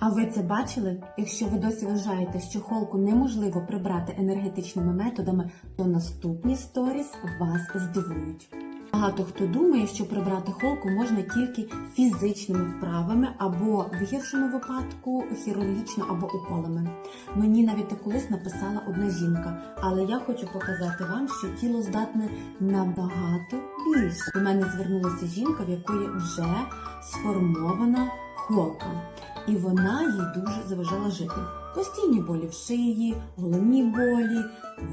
А ви це бачили? Якщо ви досі вважаєте, що холку неможливо прибрати енергетичними методами, то наступні сторіс вас здивують. Багато хто думає, що прибрати холку можна тільки фізичними вправами або в гіршому випадку хірургічно або уколами. Мені навіть таку лист написала одна жінка, але я хочу показати вам, що тіло здатне набагато більше. До мене звернулася жінка, в якої вже сформована холка, і вона їй дуже заважала жити. Постійні болі в шиї, головні болі,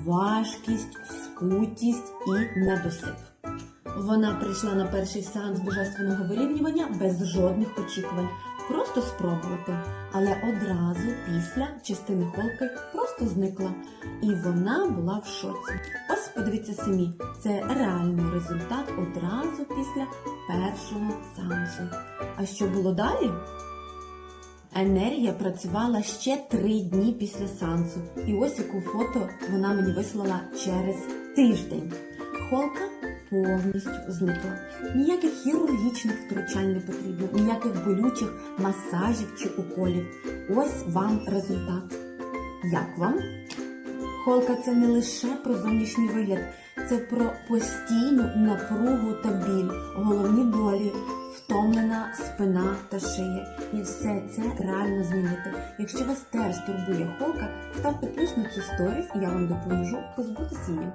важкість, скутість і недосип. Вона прийшла на перший сеанс божественного вирівнювання без жодних очікувань, просто спробувати. Але одразу після частини холки просто зникла, і вона була в шоці. Ось подивіться самі, це реальний результат одразу після першого сеансу. А що було далі? Енергія працювала ще три дні після сеансу. І ось яку фото вона мені вислала через тиждень. Холка повністю зникла. Ніяких хірургічних втручань не потрібно, ніяких болючих масажів чи уколів. Ось вам результат. Як вам? Холка це не лише про зовнішній вигляд, це про постійну напругу та біль, головні болі, спина та шия. І все це реально змінити. Якщо вас теж турбує холка, ставте плюс на цю сторіс, і я вам допоможу позбутися її.